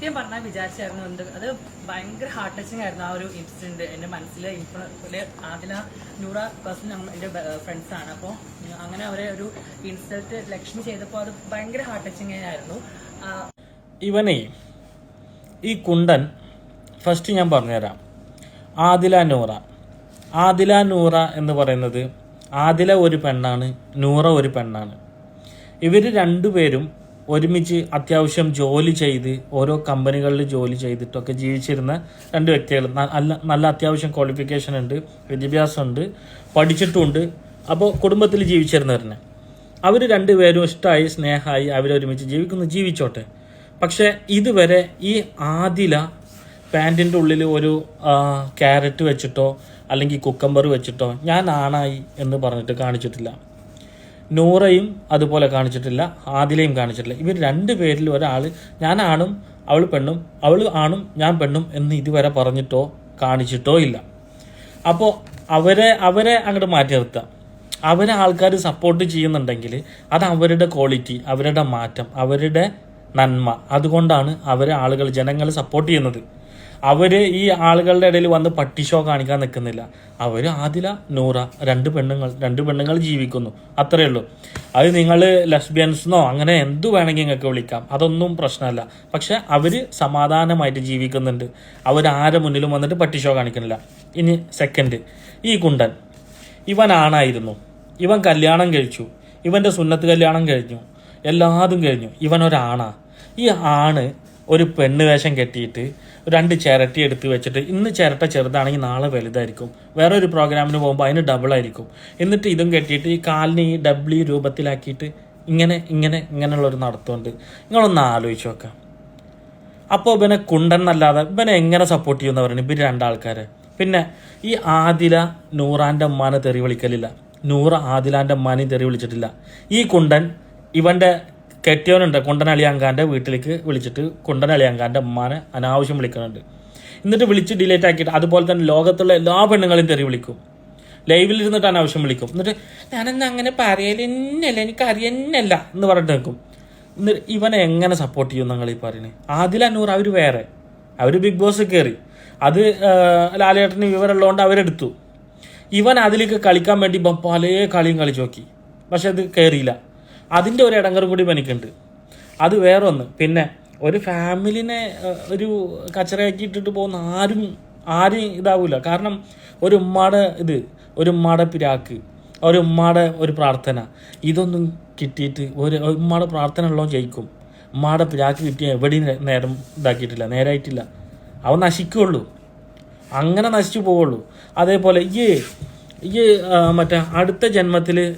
സത്യം പറഞ്ഞാൽ വിചാരിച്ചായിരുന്നു എന്ത് അത് ഭയങ്കര ഹാർട്ട് ടച്ചിങ് ആയിരുന്നു ആ ഒരു ഇൻസിഡന്റ് എന്റെ മനസ്സിൽ ആദില നൂറ പേഴ്സൺ എന്റെ ഫ്രണ്ട്സ് ആണ്. അപ്പോൾ അങ്ങനെ അവരെ ഒരു ഇൻസൾട്ട് ലക്ഷ്മി ചെയ്തപ്പോൾ അത് ഭയങ്കര ഹാർട്ട് ടച്ചിങ് ആയിരുന്നു. ഇവനെ ഈ കുണ്ടൻ ഫസ്റ്റ് ഞാൻ പറഞ്ഞുതരാം. ആദില നൂറ. ആദില നൂറ എന്ന് പറയുന്നത് ആദില ഒരു പെണ്ണാണ് നൂറ ഒരു പെണ്ണാണ്. ഇവർ രണ്ടുപേരും ഒരുമിച്ച് അത്യാവശ്യം ജോലി ചെയ്ത് ഓരോ കമ്പനികളിൽ ജോലി ചെയ്തിട്ടൊക്കെ ജീവിച്ചിരുന്ന രണ്ട് വ്യക്തികൾ നല്ല നല്ല അത്യാവശ്യം ക്വാളിഫിക്കേഷൻ ഉണ്ട് വിദ്യാഭ്യാസമുണ്ട് പഠിച്ചിട്ടുമുണ്ട്. അപ്പോൾ കുടുംബത്തിൽ ജീവിച്ചിരുന്നവരനെ അവർ രണ്ടുപേരും ഇഷ്ടമായി സ്നേഹമായി അവരൊരുമിച്ച് ജീവിക്കുന്നു ജീവിച്ചോട്ടെ. പക്ഷെ ഇതുവരെ ഈ ആദില പാന്റിന്റെ ഉള്ളിൽ ഒരു ക്യാരറ്റ് വെച്ചിട്ടോ അല്ലെങ്കിൽ കുക്കമ്പർ വെച്ചിട്ടോ ഞാൻ ആണായി എന്ന് പറഞ്ഞിട്ട് കാണിച്ചിട്ടില്ല. നൂറയും അതുപോലെ കാണിച്ചിട്ടില്ല ആദിലയും കാണിച്ചിട്ടില്ല. ഇവർ രണ്ട് പേരിൽ ഒരാൾ ഞാൻ ആണും അവൾ പെണ്ണും അവൾ ആണും ഞാൻ പെണ്ണും എന്ന് ഇതുവരെ പറഞ്ഞിട്ടോ കാണിച്ചിട്ടോ ഇല്ല. അപ്പോൾ അവരെ അവരെ അങ്ങോട്ട് മാറ്റി നിർത്താം. അവരെ ആൾക്കാർ സപ്പോർട്ട് ചെയ്യുന്നുണ്ടെങ്കിൽ അത് അവരുടെ ക്വാളിറ്റി അവരുടെ മാറ്റം അവരുടെ നന്മ. അതുകൊണ്ടാണ് അവരെ ആളുകൾ ജനങ്ങൾ സപ്പോർട്ട് ചെയ്യുന്നത്. അവർ ഈ ആളുകളുടെ ഇടയിൽ വന്ന് പട്ടിഷോ കാണിക്കാൻ നിൽക്കുന്നില്ല. അവർ ആദില നൂറ രണ്ട് പെണ്ണുങ്ങൾ രണ്ട് പെണ്ണുങ്ങൾ ജീവിക്കുന്നു. അത്രയേ ഉള്ളൂ. അത് നിങ്ങൾ ലെസ്ബിയൻസിനോ അങ്ങനെ എന്തു വേണമെങ്കിൽ നിങ്ങൾക്ക് വിളിക്കാം. അതൊന്നും പ്രശ്നമല്ല. പക്ഷെ അവർ സമാധാനമായിട്ട് ജീവിക്കുന്നുണ്ട്. അവർ ആരെ മുന്നിലും വന്നിട്ട് പട്ടിഷോ കാണിക്കുന്നില്ല. ഇനി സെക്കൻഡ് ഈ കുണ്ടൻ. ഇവൻ ആണായിരുന്നു. ഇവൻ കല്യാണം കഴിച്ചു. ഇവന്റെ സുന്നത്ത് കല്യാണം കഴിഞ്ഞു. എല്ലാതും കഴിഞ്ഞു. ഇവൻ ഒരാണാ. ഈ ആണ് ഒരു പെണ്ണ് വേഷം കെട്ടിയിട്ട് രണ്ട് ചിരട്ടി എടുത്ത് വെച്ചിട്ട് ഇന്ന് ചിരട്ട ചെറുതാണെങ്കിൽ നാളെ വലുതായിരിക്കും. വേറെ ഒരു പ്രോഗ്രാമിന് പോകുമ്പോൾ അതിന് ഡബിൾ ആയിരിക്കും. എന്നിട്ട് ഇതും കെട്ടിയിട്ട് ഈ കാലിന് ഈ ഡബ്ല്യു രൂപത്തിലാക്കിയിട്ട് ഇങ്ങനെ ഇങ്ങനെ ഇങ്ങനെയുള്ളൊരു നടത്തുന്നുണ്ട് നിങ്ങളൊന്ന് ആലോചിച്ച് നോക്കാം. അപ്പോൾ ഇവനെ കുണ്ടൻ എന്നല്ലാതെ ഇവനെ എങ്ങനെ സപ്പോർട്ട് ചെയ്യുമെന്ന് പറയുന്നത്? ഇവർ രണ്ടാൾക്കാരെ. പിന്നെ ഈ ആദില നൂറാന്റെ ഉമ്മാനെ തെറി വിളിക്കലില്ല. നൂറ് ആദിലാന്റെ ഉമ്മാനെയും തെറി വിളിച്ചിട്ടില്ല. ഈ കുണ്ടൻ ഇവന്റെ കെട്ടിയവനുണ്ട്. കുണ്ടൻ അളിയാങ്കാന്റെ വീട്ടിലേക്ക് വിളിച്ചിട്ട് കുണ്ടൻ അളിയാങ്കാന്റെ ഉമ്മാനെ അനാവശ്യം വിളിക്കുന്നുണ്ട്. എന്നിട്ട് വിളിച്ച് ഡിലേറ്റ് ആക്കിയിട്ട് അതുപോലെ തന്നെ ലോകത്തുള്ള എല്ലാ പെണ്ണുങ്ങളും തെറി വിളിക്കും. ലൈവിൽ ഇരുന്നിട്ട് അനാവശ്യം വിളിക്കും. എന്നിട്ട് ഞാനെന്ന് അങ്ങനെ പറയലെന്നല്ല എനിക്ക് അറിയന്നല്ല എന്ന് പറഞ്ഞിട്ട് നിൽക്കും എന്നിട്ട് ഇവനെ എങ്ങനെ സപ്പോർട്ട് ചെയ്യും നിങ്ങൾ ഈ പറയുന്നത് ആദ്യ അന്നൂർ അവർ വേറെ അവർ ബിഗ് ബോസ് കയറി അത് ലാലേട്ടന് വിവരമുള്ളതുകൊണ്ട് അവരെടുത്തു. ഇവൻ അതിലേക്ക് കളിക്കാൻ വേണ്ടി ഇപ്പം പല കളിയും കളിച്ചു നോക്കി. പക്ഷെ അത് കയറിയില്ല അതിന്റെ ഒരു ഇടങ്ങറും കൂടി എനിക്കുണ്ട്. അത് വേറൊന്ന്. പിന്നെ ഒരു ഫാമിലിനെ ഒരു കച്ചറയാക്കി ഇട്ടിട്ട് പോകുന്ന ആരും ആരും ഇതാവില്ല കാരണം ഒരു ഉമ്മാടെ ഇത് ഒരു ഉമ്മാടെ പിരാക്ക് ഒരു ഉമ്മാടെ ഒരു പ്രാർത്ഥന ഇതൊന്നും കിട്ടിയിട്ട് ഒരു ഉമ്മാടെ പ്രാർത്ഥന ഉള്ളോ ജയിക്കും. ഉമ്മാടെ പിരാക്ക് കിട്ടിയ എവിടെയും നേരം ഇതാക്കിയിട്ടില്ല നേരായിട്ടില്ല. അവൻ നശിക്കുള്ളൂ. അങ്ങനെ നശിച്ചു പോവുള്ളൂ. അതേപോലെ ഈ ഈ മറ്റേ അടുത്ത ജന്മത്തിൽ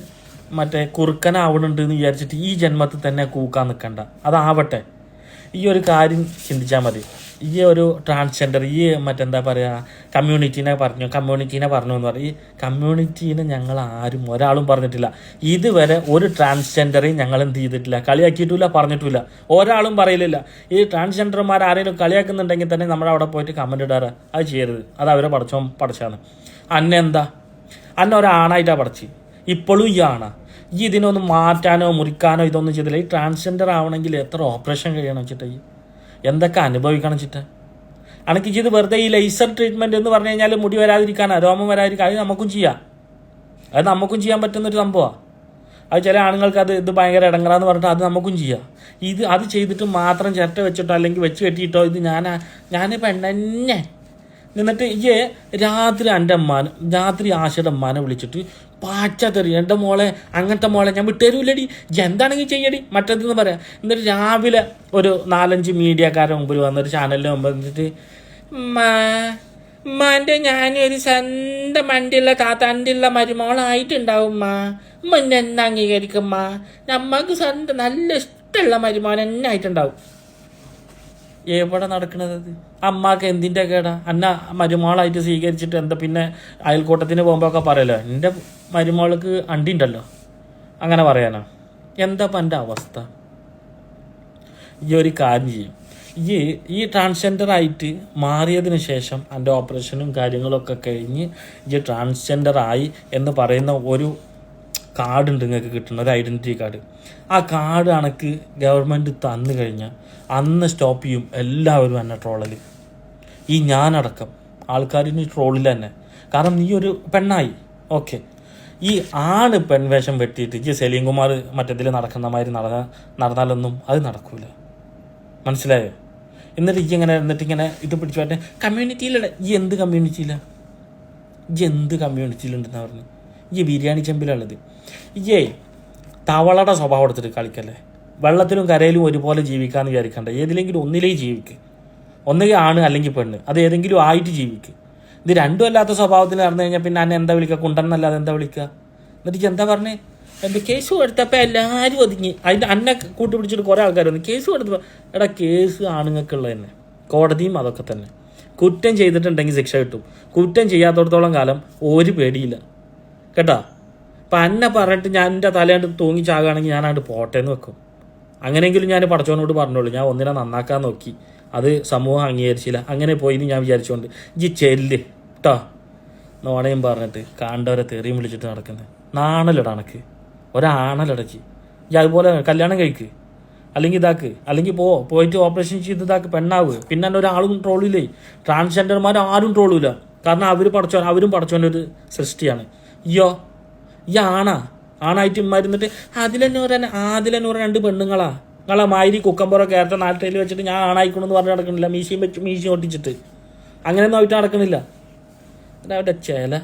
മറ്റേ കുറുക്കനാവണുണ്ട് എന്ന് വിചാരിച്ചിട്ട് ഈ ജന്മത്തിൽ തന്നെ കൂക്കാൻ നിൽക്കണ്ട അതാവട്ടെ. ഈ ഒരു കാര്യം ചിന്തിച്ചാൽ മതി. ഈ ഒരു ട്രാൻസ്ജെൻഡർ ഈ മറ്റെന്താ പറയുക കമ്മ്യൂണിറ്റീനെ പറഞ്ഞു കമ്മ്യൂണിറ്റീനെ പറഞ്ഞു എന്ന് പറയും ഈ കമ്മ്യൂണിറ്റീനെ ഞങ്ങൾ ആരും ഒരാളും പറഞ്ഞിട്ടില്ല. ഇതുവരെ ഒരു ട്രാൻസ്ജെൻഡറെയും ഞങ്ങൾ എന്ത് ചെയ്തിട്ടില്ല. കളിയാക്കിയിട്ടില്ല പറഞ്ഞിട്ടില്ല. ഒരാളും പറയില്ല ഈ ട്രാൻസ്ജെൻഡർമാർ ആരെങ്കിലും കളിയാക്കുന്നുണ്ടെങ്കിൽ തന്നെ നമ്മൾ അവിടെ പോയിട്ട് കമന്റ് ഇടാറ്. അത് ചെയ്യരുത്. അത് അവരെ പഠിച്ചോ പഠിച്ചാണ്. അന്നെന്താ അന്ന ഒരാണായിട്ടാണ് പഠിച്ച്. ഇപ്പോഴും ഈ ആണാ. ഈ ഇതിനൊന്നും മാറ്റാനോ മുറിക്കാനോ ഇതൊന്നും ചെയ്തില്ല. ഈ ട്രാൻസ്ജെൻഡർ ആവണമെങ്കിൽ എത്ര ഓപ്പറേഷൻ കഴിയണം വെച്ചിട്ട്? എന്തൊക്കെ അനുഭവിക്കണം വെച്ചിട്ട്? അനക്ക് ചെയ്ത് വെറുതെ ഈ ലേസർ ട്രീറ്റ്മെന്റ് എന്ന് പറഞ്ഞു കഴിഞ്ഞാൽ മുടി വരാതിരിക്കാനാ രോമം വരാതിരിക്കാൻ അത് നമുക്കും ചെയ്യാം. അത് നമുക്കും ചെയ്യാൻ പറ്റുന്ന ഒരു സംഭവമാണ് അത് ചില ആണുങ്ങൾക്ക് അത് ഇത് ഭയങ്കര ഇടങ്ങറാന്ന് പറഞ്ഞിട്ട് അത് നമുക്കും ചെയ്യാം. ഇത് അത് ചെയ്തിട്ട് മാത്രം ചിരട്ട വെച്ചിട്ടോ അല്ലെങ്കിൽ വെച്ച് കെട്ടിയിട്ടോ ഇത് ഞാൻ ഞാൻ പെണ്ണന്നെ. നിന്നിട്ട് ഈ രാത്രി എന്റെ അമ്മാനെ രാത്രി ആശയുടെ അമ്മാനെ വിളിച്ചിട്ട് പാച്ച തെറി എന്റെ മോളെ അങ്ങനത്തെ മോളെ ഞാൻ വിട്ടുതരൂല്ലടി. എന്താണെങ്കിൽ ചെയ്യടി? മറ്റേതെന്ന് പറയാം. എന്നിട്ട് രാവിലെ ഒരു നാലഞ്ച് മീഡിയക്കാരുടെ മുമ്പിൽ വന്നൊരു ചാനലിന് മുമ്പ് എന്നിട്ട് ഉമ്മാന്റെ ഞാനൊരു സ്വന്തം മണ്ടിയുള്ള താത്താന്റെ മരുമോളായിട്ടുണ്ടാവും ഉമ്മ ഉമ്മ എന്നെ അംഗീകരിക്കും ഉമ്മ നമ്മക്ക് സ്വന്തം നല്ല ഇഷ്ടമുള്ള മരുമോൻ എന്നെ ആയിട്ടുണ്ടാവും. എവിടെ നടക്കണത്? അമ്മയ്ക്ക് എന്തിന്റെ കേടാ? അന്ന മരുമോളായിട്ട് സ്വീകരിച്ചിട്ട് എന്താ പിന്നെ അയൽക്കൂട്ടത്തിന് പോകുമ്പോഴൊക്കെ പറയല്ലോ എന്റെ മരുമോൾക്ക് അണ്ടി ഉണ്ടല്ലോ അങ്ങനെ പറയാനാ. എന്താ ഇപ്പം എന്റെ അവസ്ഥ? ഈ ഒരു കാര്യം ചെയ്യും. ഈ ഈ ട്രാൻസ്ജെൻഡർ ആയിട്ട് മാറിയതിന് ശേഷം എന്റെ ഓപ്പറേഷനും കാര്യങ്ങളൊക്കെ കഴിഞ്ഞ് ഈ ട്രാൻസ്ജെൻഡർ ആയി എന്ന് പറയുന്ന ഒരു കാർഡുണ്ട് നിങ്ങൾക്ക് കിട്ടുന്ന ഒരു ഐഡന്റിറ്റി കാർഡ് ആ കാർഡ് അണക്ക് ഗവൺമെന്റ് തന്നു കഴിഞ്ഞാൽ അന്ന് സ്റ്റോപ്പ് ചെയ്യും എല്ലാവരും എന്നെ ട്രോളൽ ഈ ഞാനടക്കം ആൾക്കാരിന് ട്രോളിൽ തന്നെ. കാരണം നീ ഒരു പെണ്ണായി. ഓക്കെ ഈ ആണ് പെൺവേഷം വെട്ടിയിട്ട് ജി സലീം കുമാർ മറ്റേതിൽ നടക്കുന്ന മാതിരി നടന്ന നടന്നാലൊന്നും അത് നടക്കൂല. മനസ്സിലായോ? എന്നിട്ട് ഈ ഇങ്ങനെ എന്നിട്ട് ഇങ്ങനെ ഇത് പിടിച്ചു പറ്റേ കമ്മ്യൂണിറ്റിയിലെ ഈ എന്ത് കമ്മ്യൂണിറ്റിയിലാണ് ഈ എന്ത് കമ്മ്യൂണിറ്റിയിലുണ്ടെന്ന് പറഞ്ഞു? ഈ ബിരിയാണി ചെമ്പിലുള്ളത്. ഇയ്യേ തവളയുടെ സ്വഭാവം എടുത്തിട്ട് കളിക്കല്ലേ? വെള്ളത്തിലും കരയിലും ഒരുപോലെ ജീവിക്കാന്ന് വിചാരിക്കണ്ട. ഏതിലെങ്കിലും ഒന്നിലേ ജീവിക്ക്. ഒന്നുകിൽ ആണ് അല്ലെങ്കിൽ പെണ്ണ്. അത് ഏതെങ്കിലും ആയിട്ട് ജീവിക്ക്. ഇത് രണ്ടും അല്ലാത്ത സ്വഭാവത്തിൽ നടന്നു കഴിഞ്ഞാൽ പിന്നെ അന്നെ എന്താ വിളിക്കുക? കുണ്ടെന്നല്ലാതെ എന്താ വിളിക്കുക? എന്നിട്ട് എന്താ പറഞ്ഞേ? എന്റെ കേസ് കൊടുത്തപ്പോൾ എല്ലാവരും ഒതുങ്ങി. അതിന്റെ അന്നെ കൂട്ടി പിടിച്ചിട്ട് കുറേ ആൾക്കാർ വന്നു. കേസ് കൊടുത്തപ്പോൾ എടാ കേസ് ആണുങ്ങൾക്കുള്ളത് തന്നെ കോടതിയും അതൊക്കെ തന്നെ. കുറ്റം ചെയ്തിട്ടുണ്ടെങ്കിൽ ശിക്ഷ കിട്ടും. കുറ്റം ചെയ്യാത്തടത്തോളം കാലം ഒരു പേടിയില്ല. കേട്ടാ? അപ്പം അന്നെ പറഞ്ഞിട്ട് ഞാൻ എന്റെ തലയാണ്ട് തൂങ്ങി ചാകുകയാണെങ്കിൽ അങ്ങോട്ട് പോട്ടെ എന്ന് വെക്കും. അങ്ങനെയെങ്കിലും ഞാൻ പടച്ചവനോട് പറഞ്ഞോളൂ. ഞാൻ ഒന്നിനെ നന്നാക്കാൻ നോക്കി. അത് സമൂഹം അംഗീകരിച്ചില്ല. അങ്ങനെ പോയി എന്ന് ഞാൻ വിചാരിച്ചുകൊണ്ട് ജി ചെല്ല് കേട്ടോ നോണയും പറഞ്ഞിട്ട് കാണ്ടവരെ തെറിയും വിളിച്ചിട്ട് നടക്കുന്നത് നാണലട അണക്ക് ഒരാണലടക്ക്. ഈ അതുപോലെ കല്യാണം കഴിക്ക്. അല്ലെങ്കിൽ ഇതാക്ക്. അല്ലെങ്കിൽ പോ പോയിട്ട് ഓപ്പറേഷൻ ചെയ്ത് ഇതാക്ക് പെണ്ണാവ്. പിന്നെ എന്നെ ഒരാളും ട്രോളില്ലേ? ട്രാൻസ്ജെൻഡർമാർ ആരും ട്രോളില്ല കാരണം അവർ പഠിച്ചോ അവരും പഠിച്ചോന്റെ ഒരു സൃഷ്ടിയാണ്. അയ്യോ ഈ ആണാ? ആണായിട്ട് ഇമ്മായിരുന്നിട്ട് അതിലെന്നൂറ് അതിലെന്നൂറ് രണ്ട് പെണ്ണുങ്ങളാ. നിങ്ങളെ മാതിരി കുക്കമ്പുറ കയറത്തെ നാട്ടിൽ വെച്ചിട്ട് ഞാൻ ആണായിക്കണമെന്ന് പറഞ്ഞ് നടക്കണില്ല. മീശയും വെച്ച് മീശയും ഒട്ടിച്ചിട്ട്. അങ്ങനെയൊന്നും ആയിട്ട് നടക്കണില്ല. അവരുടെ ചേല?